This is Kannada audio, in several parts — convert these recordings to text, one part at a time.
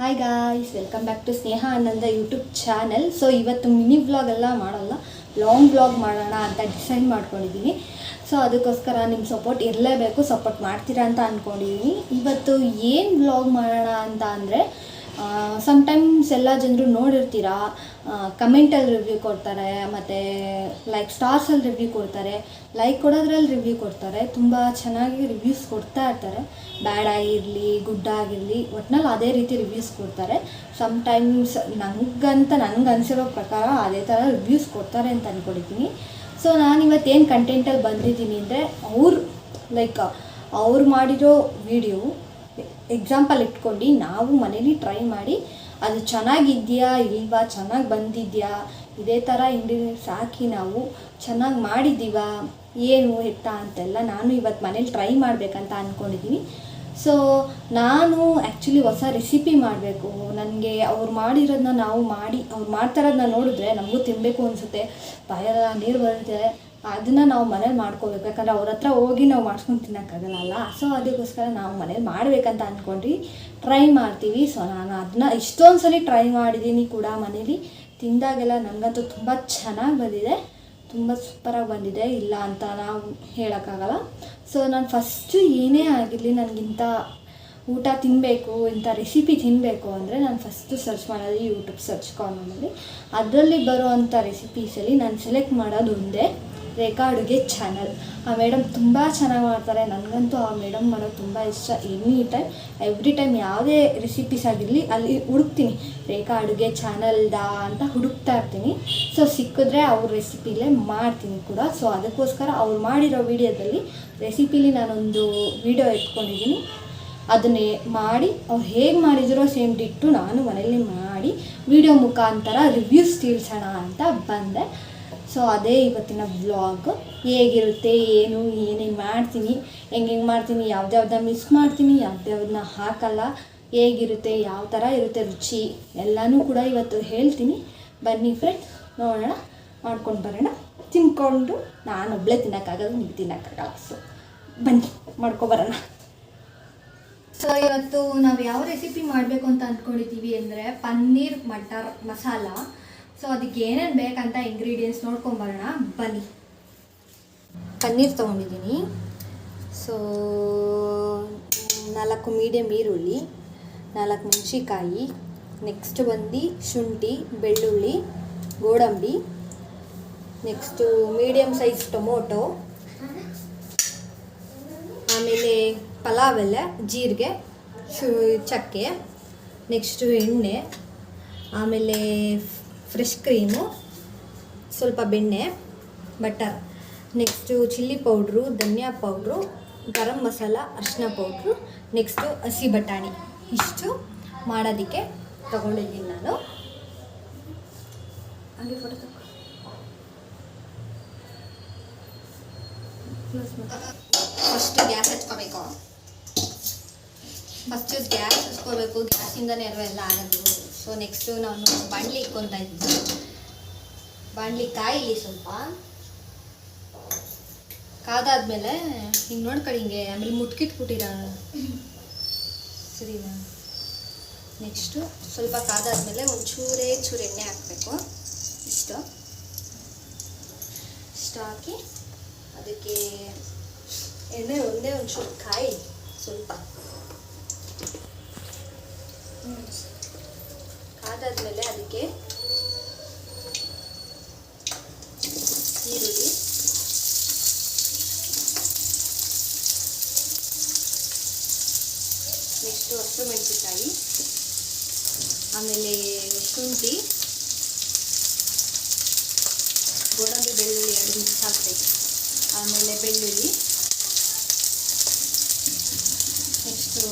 Hi guys welcome back to Sneha Ananda YouTube channel so ಇವತ್ತು ಮಿನಿ ವ್ಲಾಗ್ ಎಲ್ಲ ಮಾಡೋಲ್ಲ. ಲಾಂಗ್ ವ್ಲಾಗ್ ಮಾಡೋಣ ಅಂತ ಡಿಸೈಡ್ ಮಾಡ್ಕೊಂಡಿದ್ದೀನಿ. ಸೊ ಅದಕ್ಕೋಸ್ಕರ ನಿಮ್ಮ ಸಪೋರ್ಟ್ ಇರಲೇಬೇಕು ಸಪೋರ್ಟ್ ಮಾಡ್ತೀರಾ ಅಂತ ಅಂದ್ಕೊಂಡಿದ್ದೀನಿ ಇವತ್ತು ಏನು ವ್ಲಾಗ್ ಮಾಡೋಣ ಅಂತ ಅಂದರೆ ಸಮ್ಟೈಮ್ಸ್ ಎಲ್ಲ ಜನರು ನೋಡಿರ್ತೀರಾ ಕಮೆಂಟಲ್ಲಿ ರಿವ್ಯೂ ಕೊಡ್ತಾರೆ, ಮತ್ತು ಲೈಕ್ ಸ್ಟಾರ್ಸಲ್ಲಿ ರಿವ್ಯೂ ಕೊಡ್ತಾರೆ ಲೈಕ್ ಕೊಡೋದ್ರಲ್ಲಿ ರಿವ್ಯೂ ಕೊಡ್ತಾರೆ, ತುಂಬ ಚೆನ್ನಾಗಿ ರಿವ್ಯೂಸ್ ಕೊಡ್ತಾ ಇರ್ತಾರೆ. ಬ್ಯಾಡ್ ಆಗಿರಲಿ ಗುಡ್ ಆಗಿರಲಿ ಒಟ್ನಲ್ಲಿ ಅದೇ ರೀತಿ ರಿವ್ಯೂಸ್ ಕೊಡ್ತಾರೆ. ಸಮ್ಟೈಮ್ಸ್ ನನಗಂತ ನನಗೆ ಅನಿಸಿರೋ ಪ್ರಕಾರ ಅದೇ ಥರ ರಿವ್ಯೂಸ್ ಕೊಡ್ತಾರೆ ಅಂತ ಅಂದ್ಕೊಂಡಿದ್ದೀನಿ ಸೊ ನಾನು ಇವತ್ತೇನು ಕಂಟೆಂಟಲ್ಲಿ ಬಂದಿದ್ದೀನಿ ಅಂದರೆ ಅವ್ರು ಲೈಕ್ ಅವ್ರು ಮಾಡಿರೋ ವಿಡಿಯೋ ಎಕ್ಸಾಂಪಲ್ ಇಟ್ಕೊಂಡು ನಾವು ಮನೇಲಿ ಟ್ರೈ ಮಾಡಿ, ಅದು ಚೆನ್ನಾಗಿದೆಯಾ ಇಲ್ವಾ, ಚೆನ್ನಾಗಿ ಬಂದಿದೆಯಾ, ಇದೇ ಥರ ಇಂಗ್ರೀಡಿಯೆಂಟ್ಸ್ ಹಾಕಿ ನಾವು ಚೆನ್ನಾಗಿ ಮಾಡಿದ್ದೀವಾ, ಏನು ಎತ್ತ ಅಂತೆಲ್ಲ ನಾನು ಇವತ್ತು ಮನೇಲಿ ಟ್ರೈ ಮಾಡಬೇಕಂತ ಅಂದ್ಕೊಂಡಿದ್ದೀನಿ ಸೊ ನಾನು ಆ್ಯಕ್ಚುಲಿ ಹೊಸ ರೆಸಿಪಿ ಮಾಡಬೇಕು. ನನಗೆ ಅವ್ರು ಮಾಡಿರೋದನ್ನ ನಾವು ಮಾಡಿ, ಅವ್ರು ಮಾಡ್ತಾರೋದನ್ನ ನೋಡಿದ್ರೆ ನಮಗೂ ತಿನ್ನಬೇಕು ಅನಿಸುತ್ತೆ. ಬಾಯೆಲ್ಲ ನೀರು ಬರುತ್ತೆ. ಅದನ್ನು ನಾವು ಮನೇಲಿ ಮಾಡ್ಕೋಬೇಕು. ಯಾಕಂದರೆ ಅವ್ರ ಹತ್ರ ಹೋಗಿ ನಾವು ಮಾಡ್ಸ್ಕೊಂಡು ತಿನ್ನೋಕ್ಕಾಗಲ್ಲ ಸೊ ಅದಕ್ಕೋಸ್ಕರ ನಾವು ಮನೇಲಿ ಮಾಡಬೇಕಂತ ಅಂದ್ಕೊಂಡ್ರಿ ಟ್ರೈ ಮಾಡ್ತೀವಿ. ಸೊ ನಾನು ಅದನ್ನ ಇಷ್ಟೊಂದು ಸಲ ಟ್ರೈ ಮಾಡಿದ್ದೀನಿ ಕೂಡ ಮನೇಲಿ. ತಿಂದಾಗೆಲ್ಲ ನನಗಂತೂ ತುಂಬ ಚೆನ್ನಾಗಿ ಬಂದಿದೆ. ತುಂಬ ಸೂಪರಾಗಿ ಬಂದಿದೆ. ಇಲ್ಲ ಅಂತ ನಾವು ಹೇಳೋಕ್ಕಾಗಲ್ಲ. ಸೊ ನಾನು ಫಸ್ಟು ಏನೇ ಆಗಿರಲಿ ನನಗಿಂತ ಊಟ ತಿನ್ನಬೇಕು ಇಂಥ ರೆಸಿಪಿ ತಿನ್ನಬೇಕು ಅಂದರೆ ನಾನು ಫಸ್ಟು ಸರ್ಚ್ ಮಾಡೋದು ಯೂಟ್ಯೂಬ್ ಸರ್ಚ್ ಕಾರ್ನರಲ್ಲಿ ಅದರಲ್ಲಿ ಬರುವಂಥ ರೆಸಿಪೀಸಲ್ಲಿ ನಾನು ಸೆಲೆಕ್ಟ್ ಮಾಡೋದು ಒಂದೇ ರೇಖಾ ಅಡುಗೆ ಚಾನಲ್ ಆ ಮೇಡಮ್ ತುಂಬ ಚೆನ್ನಾಗಿ ಮಾಡ್ತಾರೆ. ನನಗಂತೂ ಆ ಮೇಡಮ್ ಮಾಡೋದು ತುಂಬ ಇಷ್ಟ. ಎನಿ ಟೈಮ್ ಎವ್ರಿ ಟೈಮ್ ಯಾವುದೇ ರೆಸಿಪೀಸ್ ಆಗಿರಲಿ ಅಲ್ಲಿ ಹುಡುಕ್ತೀನಿ. ರೇಖಾ ಅಡುಗೆ ಚಾನಲ್ದ ಅಂತ ಹುಡುಕ್ತಾ ಇರ್ತೀನಿ. ಸೊ ಸಿಕ್ಕಿದ್ರೆ ಅವ್ರ ರೆಸಿಪಿಲೇ ಮಾಡ್ತೀನಿ ಕೂಡ. ಸೊ ಅದಕ್ಕೋಸ್ಕರ ಅವ್ರು ಮಾಡಿರೋ ವಿಡಿಯೋದಲ್ಲಿ ರೆಸಿಪಿಲಿ ನಾನೊಂದು ವಿಡಿಯೋ ಎತ್ಕೊಂಡಿದ್ದೀನಿ ಅದನ್ನೇ ಮಾಡಿ, ಅವ್ರು ಹೇಗೆ ಮಾಡಿದಿರೋ ಸೇಮ್ ಡಿಟ್ಟು ನಾನು ಮನೇಲಿ ಮಾಡಿ, ವಿಡಿಯೋ ಮುಖಾಂತರ ರಿವ್ಯೂಸ್ ತಿಳಿಸೋಣ ಅಂತ ಬಂದೆ. ಸೊ ಅದೇ ಇವತ್ತಿನ ಬ್ಲಾಗ್ ಹೇಗಿರುತ್ತೆ, ಏನು ಏನೇನು ಮಾಡ್ತೀನಿ, ಹೆಂಗೆ ಹೆಂಗೆ ಮಾಡ್ತೀನಿ, ಯಾವ್ದ್ಯಾವ್ದನ್ನ ಮಿಸ್ ಮಾಡ್ತೀನಿ, ಯಾವ್ದ್ಯಾವ್ದನ್ನ ಹಾಕಲ್ಲ, ಹೇಗಿರುತ್ತೆ, ಯಾವ ಥರ ಇರುತ್ತೆ ರುಚಿ, ಎಲ್ಲನೂ ಕೂಡ ಇವತ್ತು ಹೇಳ್ತೀನಿ. ಬನ್ನಿ ಫ್ರೆಂಡ್ಸ್ ನೋಡೋಣ, ಮಾಡ್ಕೊಂಡು ಬರೋಣ. ತಿನ್ಕೊಂಡು ನಾನು ಒಬ್ಬಳೇ ತಿನ್ನೋಕ್ಕಾಗಲ್ಲ, ನೀವು ತಿನ್ನೋಕ್ಕಾಗಲ್ಲ. ಸೊ ಬನ್ನಿ ಮಾಡ್ಕೊಬರೋಣ ಸೊ ಇವತ್ತು ನಾವು ಯಾವ ರೆಸಿಪಿ ಮಾಡಬೇಕು ಅಂತ ಅಂದ್ಕೊಂಡಿದ್ದೀವಿ ಅಂದರೆ ಪನ್ನೀರ್ ಮಟರ್ ಮಸಾಲ. ಸೊ ಅದಕ್ಕೆ ಏನೇನು ಬೇಕಂತ ಇಂಗ್ರೀಡಿಯೆಂಟ್ಸ್ ನೋಡ್ಕೊಂಬರೋಣ. ಬನ್ನಿ. ಪನ್ನೀರ್ ತೊಗೊಂಡಿದ್ದೀನಿ. ಸೊ ನಾಲ್ಕು ಮೀಡಿಯಮ್ ಈರುಳ್ಳಿ, ನಾಲ್ಕು ಮೆಣಸಿಕಾಯಿ ನೆಕ್ಸ್ಟ್ ಬಂದು ಶುಂಠಿ, ಬೆಳ್ಳುಳ್ಳಿ, ಗೋಡಂಬಿ ನೆಕ್ಸ್ಟು ಮೀಡಿಯಮ್ ಸೈಜ್ ಟೊಮೊಟೊ, ಆಮೇಲೆ ಪಲಾವ್ ಎಲೆ ಜೀರಿಗೆ, ಶು, ಚಕ್ಕೆ ನೆಕ್ಸ್ಟು ಎಣ್ಣೆ, ಆಮೇಲೆ ಫ್ರೆಶ್ ಕ್ರೀಮು ಸ್ವಲ್ಪ ಬೆಣ್ಣೆ ಬಟರ್ ನೆಕ್ಸ್ಟು ಚಿಲ್ಲಿ ಪೌಡ್ರು ಧನಿಯಾ ಪೌಡ್ರು ಗರಂ ಮಸಾಲ ಅರಿಶಿನ ಪೌಡ್ರು ನೆಕ್ಸ್ಟು ಹಸಿ ಬಟಾಣಿ. ಇಷ್ಟು ಮಾಡೋದಕ್ಕೆ ತಗೊಂಡಿದ್ದೀನಿ ನಾನು. ಹಾಗೆ ಫೋಟೋ ತಗೋ. ಫಸ್ಟು ಗ್ಯಾಸ್ ಹಚ್ಕೋಬೇಕು. ಫಸ್ಟು ಗ್ಯಾಸ್ ಹಚ್ಕೋಬೇಕು. ಗ್ಯಾಸಿಂದನೇ ಅಲ್ವ ಎಲ್ಲ ಆಗೋದು. ಸೊ ನೆಕ್ಸ್ಟು ನಾನು ಬಾಣಲಿ ಇಕ್ಕೊತಾ ಇದ್ದೀನಿ ಬಾಣಲಿ ಕಾಯಿಲಿ ಸ್ವಲ್ಪ. ಕಾದಾದ್ಮೇಲೆ, ಹಿಂಗೆ ನೋಡ್ಕೊಳ್ಳಿ ಹಿಂಗೆ ಆಮೇಲೆ ಮುಟ್ಕಿಟ್ಬಿಟ್ಟಿರ. ಸರಿನಾ? ನೆಕ್ಸ್ಟು ಸ್ವಲ್ಪ ಕಾದಾದ್ಮೇಲೆ ಒಂದು ಚೂರೇ ಚೂರು ಎಣ್ಣೆ ಹಾಕಬೇಕು. ಇಷ್ಟು. ಇಷ್ಟು ಹಾಕಿ ಅದಕ್ಕೆ ಎಣ್ಣೆ ಒಂದೇ ಒಂಚೂರು ಕಾಯಿ ಸ್ವಲ್ಪ. ಕಾದಾದ್ಮೇಲೆ ಅದಕ್ಕೆ ಈರುಳ್ಳಿ. ನೆಕ್ಸ್ಟು ಹಸಿರು ಮೆಣಸಿನಕಾಯಿ. ಆಮೇಲೆ ಶುಂಠಿ. ಗೋಡಂಬಿ ಬೆಳ್ಳುಳ್ಳಿ ಎರಡು ಮಿಕ್ಸ್ ಹಾಕ್ಬೇಕು. ಆಮೇಲೆ ಬೆಳ್ಳುಳ್ಳಿ. ನೆಕ್ಸ್ಟು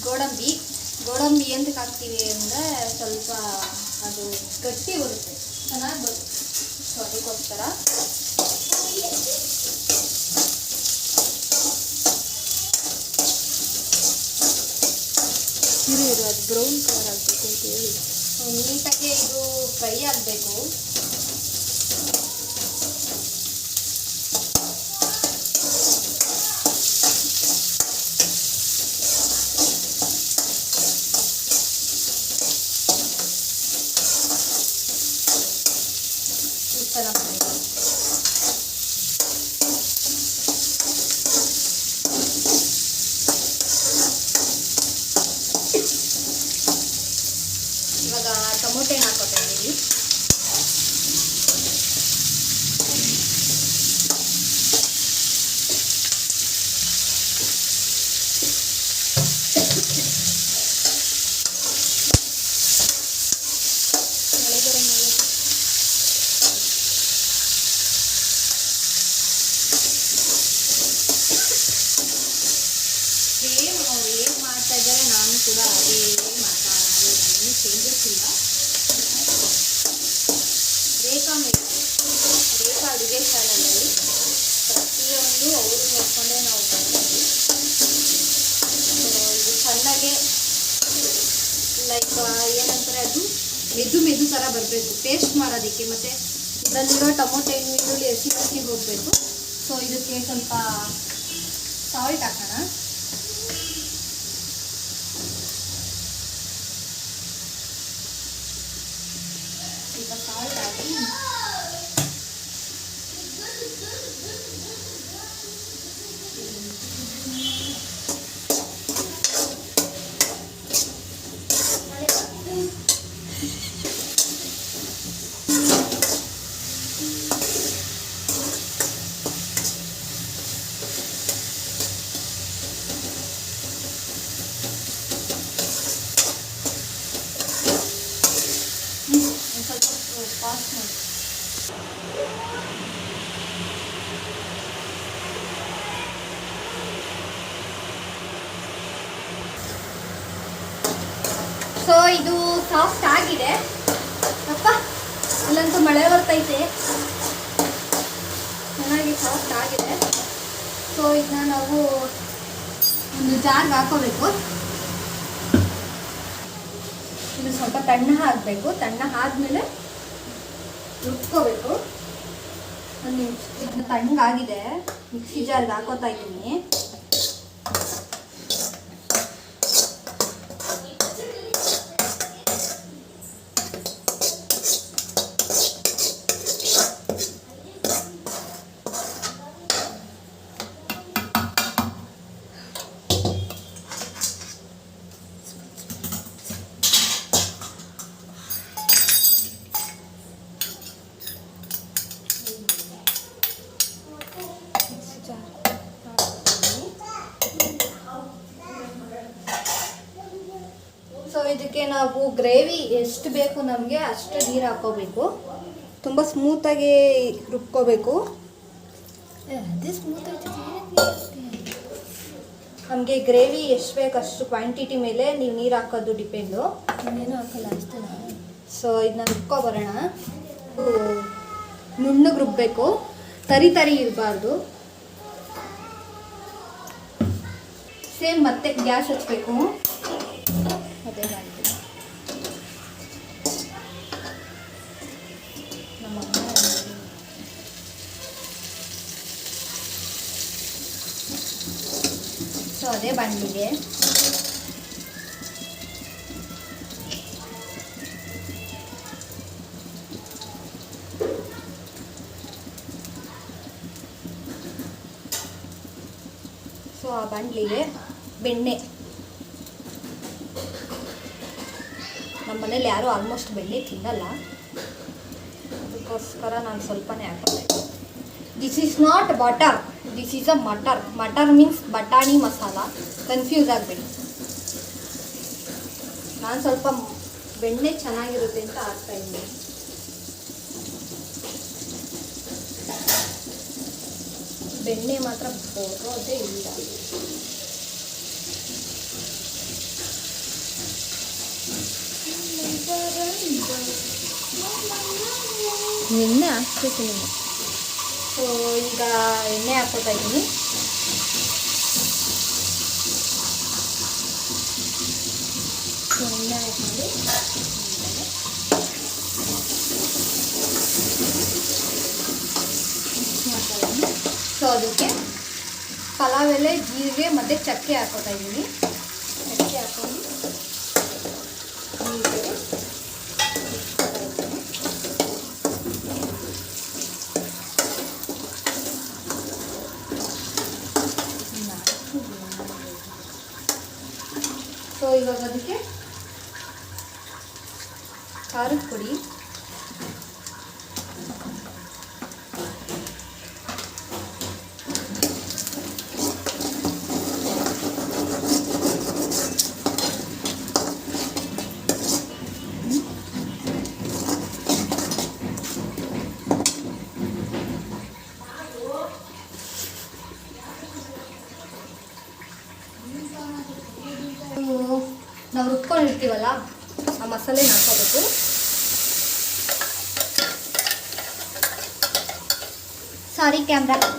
ಗೋಡಂಬಿ. ಗೋಡಂಬಿ ಎಂತಕ್ಕೆ ಹಾಕ್ತೀವಿ ಅಂದರೆ ಸ್ವಲ್ಪ ಅದು ಗಟ್ಟಿ ಬರುತ್ತೆ ಚೆನ್ನಾಗಿ ಬರುತ್ತೆ ಸೊ ಅದಕ್ಕೋಸ್ಕರ. ಇರು ಅದು ಬ್ರೌನ್ ಕಲರ್ ಆಗಬೇಕು ಅಂತ ಹೇಳಿ. ನೀಟಾಗಿ ಇದು ಫ್ರೈ ಆಗಬೇಕು ಅದು ಮೆದು ಮೆದು ಥರ ಬರಬೇಕು ಪೇಸ್ಟ್ ಮಾಡೋದಕ್ಕೆ. ಮತ್ತು ಇದರಲ್ಲಿರೋ ಟೊಮೊಟೊ ಹಣ್ಣು ಈರುಳ್ಳಿ, ಹಸಿ ಹಸಿ ಹೋಗಬೇಕು. ಸೊ ಇದಕ್ಕೆ ಸ್ವಲ್ಪ ಸಾಲ್ಟ್ ಹಾಕೋಣ ಸ್ವಲ್ಪ ಸಾಲ್ಟ್ ಹಾಕಿ ಒಂದು ಸ್ವಲ್ಪ ಪಾಸ್ ಮಾಡಿ ಸೊ ಇದು ಸಾಫ್ಟ್ ಆಗಿದೆ ಅಪ್ಪ ಇಲ್ಲಂತೂ ಚೆನ್ನಾಗಿ ಸಾಫ್ಟ್ ಆಗಿದೆ. ಸೊ ಇದನ್ನ ನಾವು ಒಂದು ಜಾರ್ಗೆ ಹಾಕೋಬೇಕು. ಇದು ಸ್ವಲ್ಪ ತಣ್ಣ ಹಾಕಬೇಕು. ತಣ್ಣ ಆದಮೇಲೆ ರುಬ್ಕೋಬೇಕು. ಒಂದು ತಣ್ಣಗಾಗಿದೆ. ಮಿಕ್ಸಿ ಜಾರ್ಗೆ ಹಾಕೋತಾ ಇದ್ದೀನಿ ಮಿಕ್ಸಿ ಜಾರ್ ಸೊ ಇದಕ್ಕೆ ನಾವು ಗ್ರೇವಿ ಎಷ್ಟು ಬೇಕು ನಮಗೆ ಅಷ್ಟು ನೀರು ಹಾಕೋಬೇಕು. ತುಂಬ ಸ್ಮೂತಾಗಿ ರುಬ್ಕೋಬೇಕು. ನಮಗೆ ಗ್ರೇವಿ ಎಷ್ಟು ಬೇಕು ಅಷ್ಟು ಕ್ವಾಂಟಿಟಿ ಮೇಲೆ ನೀವು ನೀರು ಹಾಕೋದು ಡಿಪೆಂಡು ಇನ್ನೇನು ಹಾಕಲ್ಲ ಅಷ್ಟೇ ಸೊ ಇದನ್ನ ರುಬ್ಕೊ ಬರೋಣ. ನುಣ್ಣಗೆ ರುಬ್ಬೇಕು. ತರಿ ತರಿ ಇರಬಾರ್ದು. ಸೇಮ್ ಮತ್ತೆ ಗ್ಯಾಸ್ ಹಚ್ಚಬೇಕು ಅದೇ ಮಾಡ್ತೀನಿ ಅದೇ ಬಾಣಲಿಗೆ ಸೊ, ಆ ಬಂಡ್ಲಿಗೆ ಬೆಣ್ಣೆ. ನಮ್ಮ ಮನೇಲಿ ಯಾರೂ ಆಲ್ಮೋಸ್ಟ್ ಬೆಣ್ಣೆ ತಿನ್ನಲ್ಲ. ಅದಕ್ಕೋಸ್ಕರ ನಾನು ಸ್ವಲ್ಪನೇ ಹಾಕೋದೆ this is not butter this is a matar matar means ಬಟಾಣಿ ಮಸಾಲ. ಕನ್ಫ್ಯೂಸ್ ಆಗಬೇಡಿ. ನಾನು ಸ್ವಲ್ಪ ಬೆಣ್ಣೆ ಚೆನ್ನಾಗಿರುತ್ತೆ ಅಂತ ಹಾಕ್ತಾ ಇದ್ದೀನಿ. ಬೆಣ್ಣೆ ಮಾತ್ರ ಬರೋದೇ ಇಲ್ಲ. ನಿನ್ನೆ ಹಾಕ್ಬೇಕು ನೀನು ಸೊ ಈಗ ಎಣ್ಣೆ ಹಾಕೋತಾ ಇದ್ದೀನಿ ಸೊ ಎಣ್ಣೆ ಹಾಕೊಂಡು ಸೊ ಅದಕ್ಕೆ ಪಲಾವ್ ಎಲೆ, ಜೀರಿಗೆ ಮತ್ತು ಚಕ್ಕೆ ಹಾಕೋತಾ ಇದ್ದೀನಿ. ಚಕ್ಕೆ ಹಾಕೊಂಡು ನೀರಿಗೆ ಇಟ್ಕೊತಾ ಇದ್ದೀನಿ. ಸೊ ಇವಾಗ ಅದಕ್ಕೆ ಖಾರದ ಪುಡಿ ら。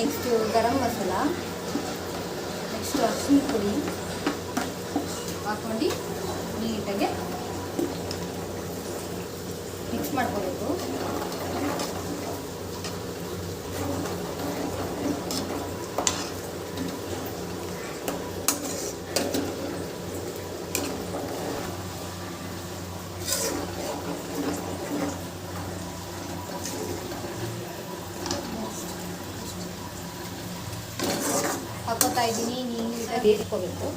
ನೆಕ್ಸ್ಟು ಗರಂ ಮಸಾಲ ನೆಕ್ಸ್ಟು ಅರಿಶಿನ ಪುಡಿ. ಹಾಕೊಂಡು ನೀಟಾಗೆ ಮಿಕ್ಸ್ ಮಾಡ್ಕೋಬೇಕು. ಹಾಕೋತಾ ಇದ್ದೀನಿ ನೀಟಾಗಿ ಬೇಯಿಸ್ಕೋಬೇಕು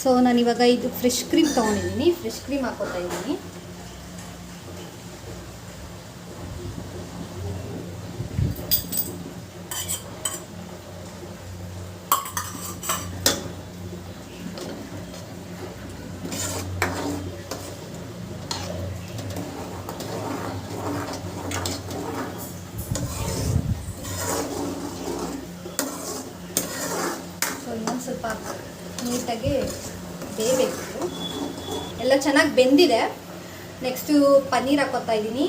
ಸೊ ನಾನು ಇವಾಗ ಇದು ಫ್ರೆಶ್ ಕ್ರೀಮ್ ತೊಗೊಂಡಿದ್ದೀನಿ. ಫ್ರೆಶ್ ಕ್ರೀಮ್ ಹಾಕೋತಾ ಇದ್ದೀನಿ ಸೊ ಇನ್ನೊಂದು ಸ್ವಲ್ಪ ನೀಟಾಗಿ ಬೇಯಬೇಕು. ಎಲ್ಲ ಚೆನ್ನಾಗಿ ಬೆಂದಿದೆ. ನೆಕ್ಸ್ಟು ಪನ್ನೀರ್ ಹಾಕೋತಾ ಇದ್ದೀನಿ.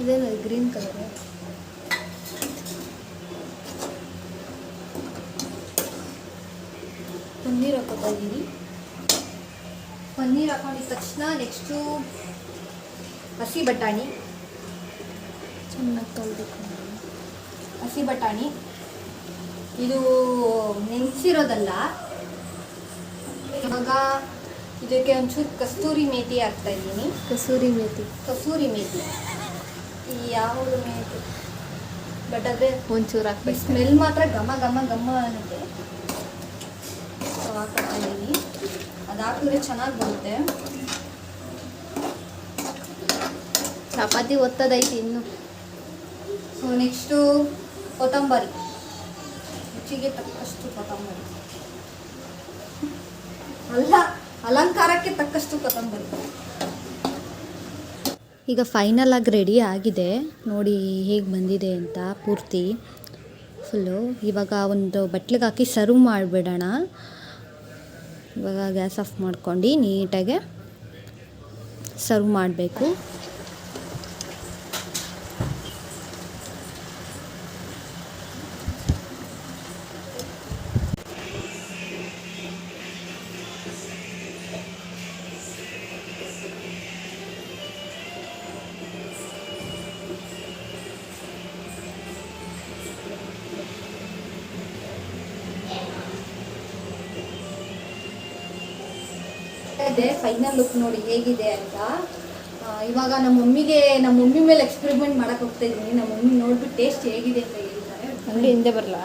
ಇದೇನು ಗ್ರೀನ್ ಕಲರ್? ಪನ್ನೀರ್ ಹಾಕೋತಾ ಇದ್ದೀನಿ. ಪನ್ನೀರ್ ಹಾಕೊಂಡಿದ ತಕ್ಷಣ ನೆಕ್ಸ್ಟು ಹಸಿ ಬಟಾಣಿ. ಚೆನ್ನಾಗಿ ತೊಳ್ಬೇಕು ಹಸಿ ಬಟಾಣಿ. ಇದು ನೆನೆಸಿರೋದಲ್ಲ. ಇವಾಗ ಇದಕ್ಕೆ ಒಂಚೂರು ಕಸ್ತೂರಿ ಮೇಥಿ ಹಾಕ್ತಾ ಇದ್ದೀನಿ. ಕಸೂರಿ ಮೇಥಿ ಕಸೂರಿ ಮೇಥಿ ಈ ಯಾವುದು ಮೇಥಿ ಬಟ್ ಅದೇ ಒಂಚೂರು ಹಾಕ್ಬೇಕು. ಸ್ಮೆಲ್ ಮಾತ್ರ ಘಮ ಘಮ ಘಮ ಅನ್ನುತ್ತೆ ಸೊ ಹಾಕ್ತಾ ಇದ್ದೀನಿ. ಅದು ಹಾಕಿದ್ರೆ ಚೆನ್ನಾಗಿ ಬರುತ್ತೆ. ಚಪಾತಿ ಒತ್ತದೈತಿ ಇನ್ನು. ನೆಕ್ಸ್ಟು ಕೊತ್ತಂಬರಿ. ರುಚಿಗೆ ತಕ್ಕಷ್ಟು ಕೊತ್ತಂಬರಿ. ಅಲ್ಲ, ಅಲಂಕಾರಕ್ಕೆ ತಕ್ಕಷ್ಟು ಕೊತ್ತಂಬರಿ. ಈಗ ಫೈನಲ್ ಆಗಿ ರೆಡಿ ಆಗಿದೆ. ನೋಡಿ ಹೇಗೆ ಬಂದಿದೆ ಅಂತ ಪೂರ್ತಿ. ಫುಲ್ಲು ಇವಾಗ ಒಂದು ಬಟ್ಲಿಗೆ ಹಾಕಿ ಸರ್ವ್ ಮಾಡಿಬಿಡೋಣ. ಇವಾಗ ಗ್ಯಾಸ್ ಆಫ್ ಮಾಡ್ಕೊಂಡು ನೀಟಾಗೆ ಸರ್ವ್ ಮಾಡಬೇಕು. ಫೈನಲ್ ಲುಕ್ ನೋಡಿ ಹೇಗಿದೆ ಅಂತ ಇವಾಗ ನಮ್ಮ ಮಮ್ಮಿಗೆ ನಮ್ಮ ಮಮ್ಮಿ ಮೇಲೆ ಎಕ್ಸ್ಪೆರಿಮೆಂಟ್ ಮಾಡಕ್ ಹೋಗ್ತಾ ಇದ್ದೀನಿ ನಮ್ಮ ಮಮ್ಮಿ ನೋಡ್ಬಿಟ್ಟು ಟೇಸ್ಟ್ ಹೇಗಿದೆ ಅಂತ ಹೇಳ್ತಾರೆ ಅಂಗಡಿ ಹಿಂದೆ ಬರಲಾ?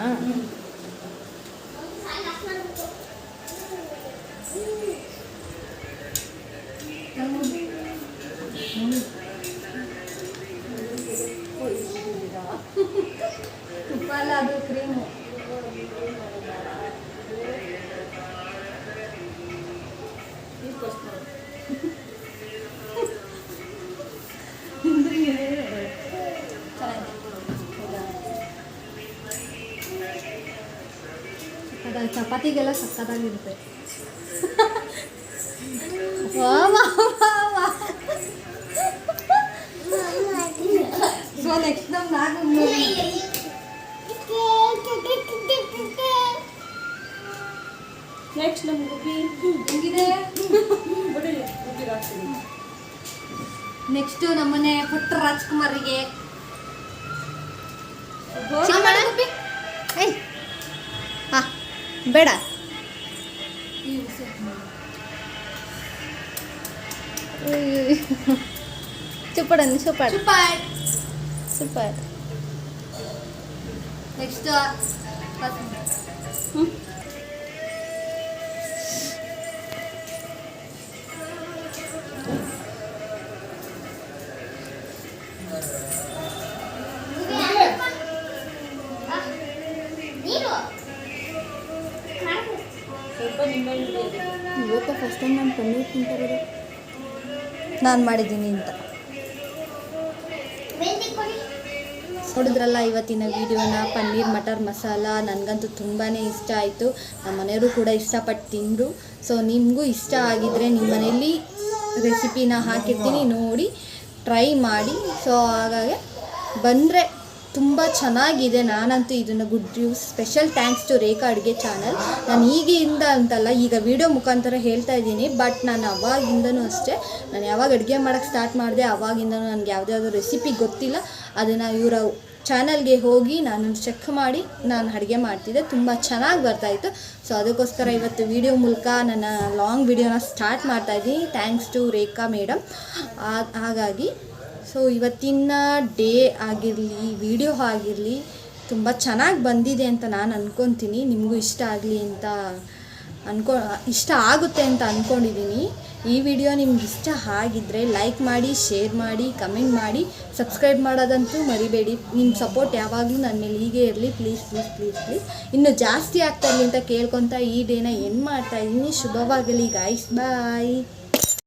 ಅದು ಚಪಾತಿಗೆಲ್ಲ ಸಕ್ಕತ್ತಾಗಿರುತ್ತೆ. ವಾ ವಾ ವಾ ವಾ ಸೊ ನೆಕ್ಸ್ಟ್ ನಮ್ಮ ನಾಗ ನೆಕ್ಸ್ಟ್ ನಮ್ಮ ಗುಬ್ಬಿ ಹೆಂಗಿದೆ? ನೆಕ್ಸ್ಟ್ ನಮ್ಮನೆ ಪುಟ್ಟ ರಾಜ್ಕುಮಾರಿಗೆ ಬೇಡ. ಸೂಪರ್ ಸೂಪರ್ ಸೂಪರ್ ನೆಕ್ಸ್ಟ್ ತಿಂತಾರೋದು ನಾನು ಮಾಡಿದ್ದೀನಿ ಅಂತ. ನೋಡಿದ್ರಲ್ಲ ಇವತ್ತಿನ ವೀಡಿಯೋನ? ಪನ್ನೀರ್ ಮಟರ್ ಮಸಾಲ. ನನಗಂತೂ ತುಂಬಾ ಇಷ್ಟ ಆಯಿತು. ನಮ್ಮ ಮನೆಯವರು ಕೂಡ ಇಷ್ಟಪಟ್ಟು ತಿಂದರು. ಸೊ ನಿಮಗೂ ಇಷ್ಟ ಆಗಿದ್ರೆ ನಿಮ್ಮ ಮನೆಯಲ್ಲಿ ರೆಸಿಪಿನ ಹಾಕಿರ್ತೀನಿ. ನೋಡಿ ಟ್ರೈ ಮಾಡಿ. ಸೊ ಹಾಗಾಗಿ ಬಂದರೆ ತುಂಬ ಚೆನ್ನಾಗಿದೆ. ನಾನಂತೂ ಇದನ್ನು good news special thanks to Rekha ಅಡುಗೆ ಚಾನಲ್ ನಾನು ಈಗಿಂದ ಅಂತಲ್ಲ, ಈಗ ವಿಡಿಯೋ ಮುಖಾಂತರ ಹೇಳ್ತಾ ಇದ್ದೀನಿ. ಬಟ್ ನಾನು ಅವಾಗಿಂದನೂ ಅಷ್ಟೇ, ನಾನು ಯಾವಾಗ ಅಡುಗೆ ಮಾಡೋಕ್ಕೆ ಸ್ಟಾರ್ಟ್ ಮಾಡಿದೆ, ಅವಾಗಿಂದನೂ ನನಗೆ ಯಾವುದ್ಯಾವುದೋ ರೆಸಿಪಿ ಗೊತ್ತಿಲ್ಲ. ಅದನ್ನು ಇವರ ಚಾನಲ್ಗೆ ಹೋಗಿ ನಾನು ಚೆಕ್ ಮಾಡಿ, ನಾನು ಅಡುಗೆ ಮಾಡ್ತಿದ್ದೆ. ತುಂಬ ಚೆನ್ನಾಗಿ ಬರ್ತಾಯಿತ್ತು ಸೊ ಅದಕ್ಕೋಸ್ಕರ ಇವತ್ತು ವಿಡಿಯೋ ಮೂಲಕ ನನ್ನ ಲಾಂಗ್ ವಿಡಿಯೋನ ಸ್ಟಾರ್ಟ್ ಮಾಡ್ತಾಯಿದ್ದೀನಿ ಥ್ಯಾಂಕ್ಸ್ ಟು ರೇಖಾ ಮೇಡಮ್ ಹಾಗಾಗಿ ಸೊ ಇವತ್ತಿನ ಡೇ ಆಗಿರಲಿ, ವಿಡಿಯೋ ಆಗಿರಲಿ, ತುಂಬ ಚೆನ್ನಾಗಿ ಬಂದಿದೆ ಅಂತ ನಾನು ಅಂದ್ಕೊತೀನಿ ನಿಮಗೂ ಇಷ್ಟ ಆಗಲಿ ಅಂತ ಅನ್ಕೊ, ಇಷ್ಟ ಆಗುತ್ತೆ ಅಂತ ಅಂದ್ಕೊಂಡಿದ್ದೀನಿ ಈ ವಿಡಿಯೋ ನಿಮ್ಗೆ ಇಷ್ಟ ಆಗಿದ್ದರೆ ಲೈಕ್ ಮಾಡಿ, ಶೇರ್ ಮಾಡಿ, ಕಮೆಂಟ್ ಮಾಡಿ. ಸಬ್ಸ್ಕ್ರೈಬ್ ಮಾಡೋದಂತೂ ಮರಿಬೇಡಿ. ನಿಮ್ಮ ಸಪೋರ್ಟ್ ಯಾವಾಗಲೂ ನನ್ನ ಮೇಲೆ ಹೀಗೆ ಇರಲಿ. Please please please please. ಇನ್ನು ಜಾಸ್ತಿ ಆಗ್ತಾ ಇರಲಿ ಅಂತ ಕೇಳ್ಕೊತ ಈ ಡೇನ ಏನು ಮಾಡ್ತಾ ಇದ್ದೀನಿ. ಶುಭವಾಗಲಿ ಗಾಯ್ಸ್ ಬಾಯ್